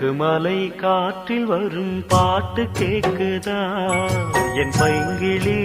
பருகு மலை காற்றில் வரும் பாட்டு கேக்குதா? என் பைங்கிளி